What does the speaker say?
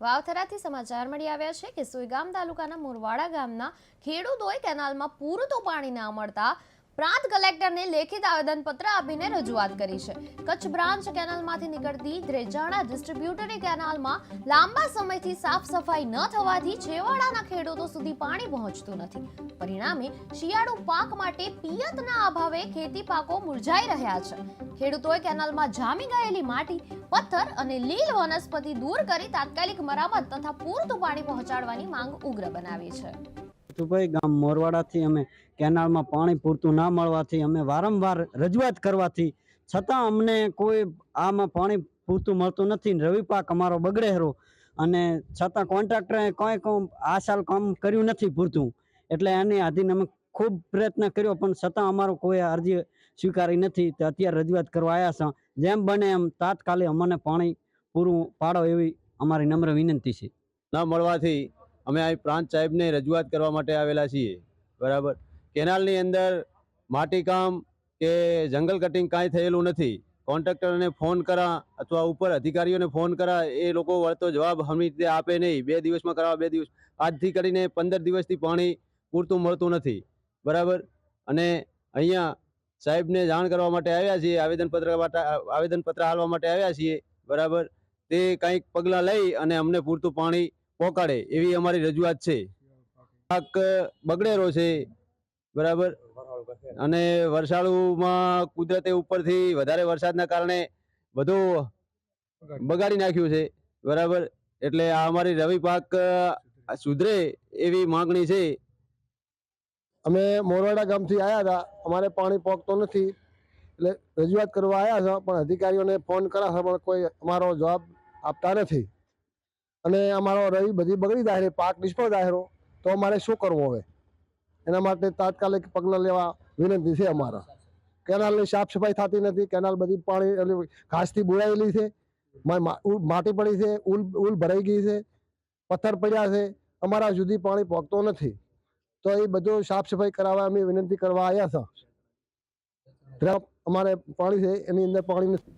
વાવથરાથી સમાચાર મળી આવ્યા છે કે સુઈગામ તાલુકાના મોરવાડા ગામના ખેડૂતોએ કેનાલમાં પૂરતું પાણી ના મળતા પ્રાંત કલેક્ટરને લેખિત આવેદનપત્ર આપીને રજૂઆત કરી છે. કચ્છ બ્રાન્ચ કેનાલમાંથી નીકળતી દ્રેજાણા ડિસ્ટ્રીબ્યુટરી કેનાલમાં લાંબા સમયથી સાફ સફાઈ ન થવાથી છેવાડાના ખેડૂતો સુધી પાણી પહોંચતું નથી. પરિણામે શિયાળુ પાક માટે પિયતના અભાવે ખેતી પાકો મુરઝાઈ રહ્યા છે. ખેડૂતોએ કેનાલમાં જામી ગયેલી માટી, પથ્થર અને લીલ વનસ્પતિ દૂર કરી તાત્કાલિક મરામત તથા પૂરતું પાણી પહોંચાડવાની માંગ ઉગ્ર બનાવી છે. ભાઈ ગામ મોરવાડાથી અમે કેનાલમાં પાણી પૂરતું ના મળવાથી અમે વારંવાર રજૂઆત કરવાથી, છતાં અમને કોઈ આમાં પાણી પૂરતું મળતું નથી. રવિ પાક અમારો બગડે હરો અને છતાં કોન્ટ્રાક્ટરે કોઈ આ સાલ કામ કર્યું નથી પૂરતું. એટલે એની આધીન અમે ખૂબ પ્રયત્ન કર્યો, પણ છતાં અમારો કોઈ અરજી સ્વીકારી નથી. તો અત્યારે રજૂઆત કરવા આવ્યા છે. જેમ બને એમ તાત્કાલિક અમને પાણી પૂરું પાડો એવી અમારી નમ્ર વિનંતી છે. ન મળવાથી અમે અહીં પ્રાંત સાહેબને રજૂઆત કરવા માટે આવેલા છીએ. બરાબર? કેનાલની અંદર માટીકામ કે જંગલ કટિંગ કાંઈ થયેલું નથી. કોન્ટ્રાક્ટરને ફોન કરા અથવા ઉપર અધિકારીઓને ફોન કરા, એ લોકો વળતો જવાબ હમી રીતે આપે નહીં. બે દિવસમાં કરાવવા બે દિવસ. આજથી કરીને પંદર દિવસથી પાણી પૂરતું મળતું નથી. બરાબર? અને અહીંયા સાહેબને જાણ કરવા માટે આવ્યા છીએ, આવેદનપત્ર માટે આવેદનપત્ર આપવા માટે આવ્યા છીએ. બરાબર? તે કંઈક પગલાં લઈ અને અમને પૂરતું પાણી પહોંચાડે એવી અમારી રજૂઆત છે. પાક બગડેલો છે. બરાબર? અને વરસાળુમાં કુદરતે ઉપરથી વધારે વરસાદના કારણે બધું બગાડી નાખ્યું છે. બરાબર? એટલે આ અમારી રવિ પાક સુધરે એવી માંગણી છે. અમે મોરવાડા ગામથી આવ્યા હતા. અમારે પાણી પહોંચતો નથી. એટલે રજૂઆત કરવા આવ્યા હતા, પણ અધિકારીઓને ફોન કર્યા પણ કોઈ અમારો જવાબ આપતા નથી. અને અમારો રવિ બધી બગડી જાય પાક નિષ્ફળ જાહેરો તો અમારે શું કરવું હવે? એના માટે તાત્કાલિક પગલાં લેવા વિનંતી છે અમારા. કેનાલની સાફ સફાઈ થતી નથી, કેનાલ બધી પાણી ઘાસથી બોળાયેલી છે. માટી પડી છે, ઉલ ઉલ ભરાઈ ગઈ છે, પથ્થર પડ્યા છે. અમારા સુધી પાણી પહોંચતો નથી. તો એ બધું સાફ સફાઈ કરાવવા અમે વિનંતી કરવા આવ્યા હતા. અમારે પાણી છે, એની અંદર પાણી નથી.